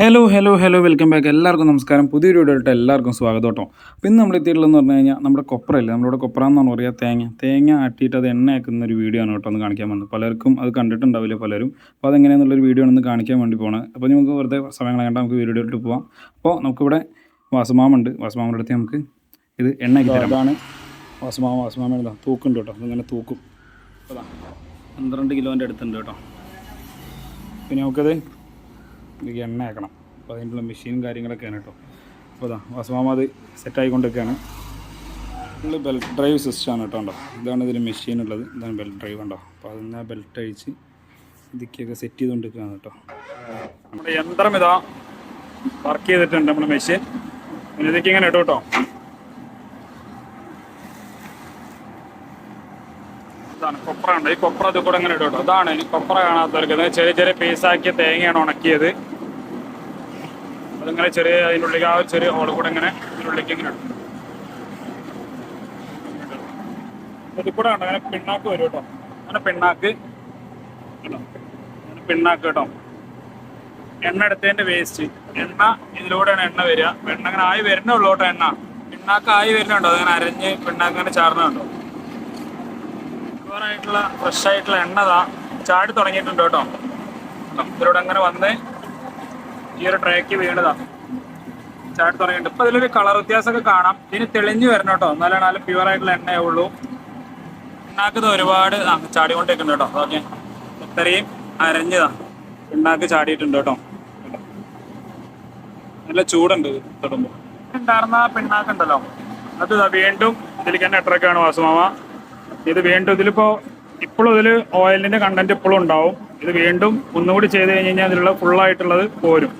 Hello hello hello welcome back എല്ലാവർക്കും നമസ്കാരം. പുതിയൊരു വീഡിയോയിട്ട് എല്ലാവർക്കും സ്വാഗതം കേട്ടോ. അപ്പോൾ ഇന്ന് നമ്മൾ എത്തിയിട്ടുള്ളതെന്ന് പറഞ്ഞു കഴിഞ്ഞാൽ നമ്മുടെ കൊപ്രയില്ലേ? നമ്മുടെ കൊപ്ര എന്നാണ് പറയുക. തേങ്ങ. തേങ്ങ ആട്ടിയിട്ട് അത് എണ്ണ ആക്കുന്ന ഒരു വീഡിയോ ആണ് കേട്ടോ ഒന്ന് കാണിക്കാൻ വന്നത്. പലർക്കും അത് കണ്ടിട്ടുണ്ടാവില്ല പലരും. അപ്പോൾ അതെങ്ങനെയാണെന്നുള്ളൊരു വീഡിയോ ഒന്ന് കാണിക്കാൻ വേണ്ടി പോകണം അപ്പോൾ നമുക്ക് വെറുതെ സമയം കണ്ടാൽ നമുക്ക് വീഡിയോയിലോട്ട് പോവാം. അപ്പോൾ നമുക്കിവിടെ വാസുമാമുണ്ട് വാസുമാമിന്റെ അടുത്ത് നമുക്ക് ഇത് എണ്ണ തരാം. അതാണ് വാസുമാമ വാസുമാമ തൂക്കുണ്ട് കേട്ടോ. അതിങ്ങനെ തൂക്കും. പന്ത്രണ്ട് കിലോന്റെ അടുത്തുണ്ട് കേട്ടോ. പിന്നെ നമുക്കത് ഇതിലേക്ക് എണ്ണ ആക്കണം. അപ്പോൾ അതിനുള്ള മെഷീനും കാര്യങ്ങളൊക്കെയാണ് കേട്ടോ അപ്പോൾ അതാ വസമാമ അത് സെറ്റായിക്കൊണ്ടൊക്കെയാണ് ഫുള്ള് ബെൽറ്റ് ഡ്രൈവ് സിസ്റ്റമാണ് കേട്ടോ ഉണ്ടോ ഇതാണ് ഇതിൽ മെഷീൻ ഉള്ളത്. ഇതാണ് ബെൽറ്റ് ഡ്രൈവ് ഉണ്ടോ അപ്പോൾ അതിന് ബെൽറ്റ് അഴിച്ച് ഇതൊക്കെയൊക്കെ സെറ്റ് ചെയ്തുകൊണ്ടിരിക്കുകയാണ് കേട്ടോ നമ്മുടെ യന്ത്രം ഇതാ വർക്ക് ചെയ്തിട്ടുണ്ട് നമ്മുടെ മെഷീൻ ഇതൊക്കെ ഇങ്ങനെ ഇട്ടോ കേട്ടോ ഇതാണ്. കൊപ്ര ഉണ്ട്. ഈ കൊപ്ര ഇത് കൂടെ ഇങ്ങനെ ഇടും അതാണ് ഈ കൊപ്ര കാണാത്തവർക്ക്. ചെറിയ ചെറിയ പീസാക്കിയ തേങ്ങയാണ് ഉണക്കിയത്. അതിങ്ങനെ ചെറിയ അതിന്റെ ഉള്ളിൽ ആ ചെറിയ ഹോൾ കൂടെ ഇങ്ങനെ ഇതിനുള്ളിലേക്ക് ഇങ്ങനെ ഇടും. ഇത് കൂടെ കണ്ടോ? അങ്ങനെ പിണ്ണാക്ക് വരും കേട്ടോ. അങ്ങനെ പിണ്ണാക്ക്. കേട്ടോ അങ്ങനെ പിണ്ണാക്ക് കേട്ടോ. എണ്ണ എടുത്തതിന്റെ വേസ്റ്റ് എണ്ണ ഇതിലൂടെയാണ് എണ്ണ വരിക. എണ്ണ അങ്ങനെ ആയി വരുന്നേ ഉള്ളൂ കേട്ടോ എണ്ണ. പിണ്ണാക്ക് ആയി വരുന്നുണ്ടോ? അതങ്ങനെ അരഞ്ഞ് പിണ്ണാക്ക് അങ്ങനെ ചാർന്നുണ്ടോ ആയിട്ടുള്ള ഫ്രഷ് ആയിട്ടുള്ള എണ്ണ ചാടി തുടങ്ങിയിട്ടുണ്ട് കേട്ടോ. ഇവരോട് അങ്ങനെ വന്ന് ഈ ഒരു ട്രേക്ക് വീണതാ ചാടി തുടങ്ങിയിട്ടുണ്ട്. ഇപ്പൊ ഇതിലൊരു കളർ വ്യത്യാസമൊക്കെ കാണാം. ഇതിന് തെളിഞ്ഞു വരണം കേട്ടോ. എന്നാലാണ് നല്ല പ്യുവർ ആയിട്ടുള്ള എണ്ണയേ ഉള്ളൂ. എണ്ണാക്കത് ഒരുപാട് ചാടിക്കൊണ്ടിരിക്കുന്നുണ്ട് കേട്ടോ. ഓക്കെ. ഇത്രയും അരഞ്ഞതാ എണ്ണാക്ക് ചാടിയിട്ടുണ്ട് കേട്ടോ. നല്ല ചൂടുണ്ട് ഇത് തൊടുമ്പോ. ഉണ്ടായിരുന്ന പിണ്ണാക്കുണ്ടല്ലോ അത് വീണ്ടും ഇതിലേക്ക് തന്നെ എട്ടരക്കാണ് വാസുമാമ. ഇത് വീണ്ടും ഇതിലിപ്പോ ഇപ്പോഴും ഇതിൽ ഓയിലിന്റെ കണ്ടന്റ് ഇപ്പോഴും ഉണ്ടാവും. ഇത് വീണ്ടും ഒന്നുകൂടി ചെയ്ത് കഴിഞ്ഞ് കഴിഞ്ഞാൽ അതിലുള്ള ഫുള്ളായിട്ടുള്ളത് പോരും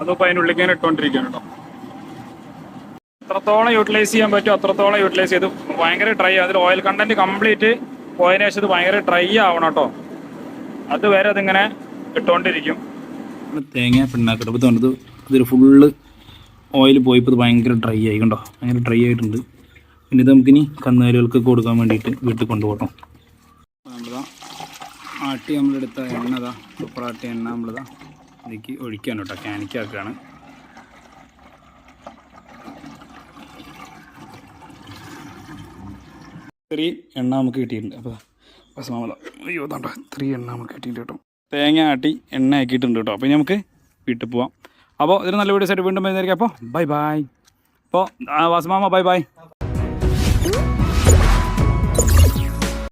അതിപ്പോ അതിനുള്ളിൽ ഇങ്ങനെ ഇട്ടുകൊണ്ടിരിക്കുകയാണ് കേട്ടോ എത്രത്തോളം യൂട്ടിലൈസ് ചെയ്യാൻ പറ്റും അത്രത്തോളം യൂട്ടിലൈസ് ചെയ്ത് ഭയങ്കര ഡ്രൈ അതിൽ ഓയിൽ കണ്ടന്റ് കംപ്ലീറ്റ് പോയതിനു ശേഷം ഇത് ഭയങ്കര ഡ്രൈ ആവണം കേട്ടോ അതുവരെ അതിങ്ങനെ ഇട്ടുകൊണ്ടിരിക്കും തേങ്ങ പിണ്ണാക്കിട്ട് ഇപ്പോൾ തോന്നുന്നത് ഇതിൽ ഫുള്ള് ഓയിൽ പോയപ്പോൾ ഇത് ഭയങ്കര ഡ്രൈ ആയി കണ്ടോ? ഭയങ്കര ഡ്രൈ ആയിട്ടുണ്ട്. ഇത് നമുക്കിനി കന്നുകാലികൾക്ക് കൊടുക്കാൻ വേണ്ടിയിട്ട് വീട്ടിൽ കൊണ്ടുപോകണം നമ്മളിതാ ആട്ടി നമ്മളെടുത്ത എണ്ണതാ സൂപ്പർ ആട്ടിയ എണ്ണ നമ്മളിതാ ഇതിലേക്ക് ഒഴിക്കാൻ കേട്ടോ ക്യാനിക്കാക്കുകയാണ് ഇത്രയും എണ്ണ നമുക്ക് കിട്ടിയിട്ടുണ്ട് അപ്പോൾ പശുമാമല അയ്യോ താണ്ട ഇത്രയും എണ്ണ നമുക്ക് കിട്ടിയിട്ടുണ്ട് കേട്ടോ. തേങ്ങ ആട്ടി എണ്ണ ആക്കിയിട്ടുണ്ട് കേട്ടോ അപ്പോൾ ഇനി നമുക്ക് വീട്ടിൽ പോവാം. അപ്പോൾ ഇതൊരു നല്ല വീഡിയോസ് ആയിട്ട് വീണ്ടും വരുന്നതായിരിക്കും അപ്പോൾ ബൈ ബൈ അപ്പോൾ വാസമാമ ബൈ ബൈ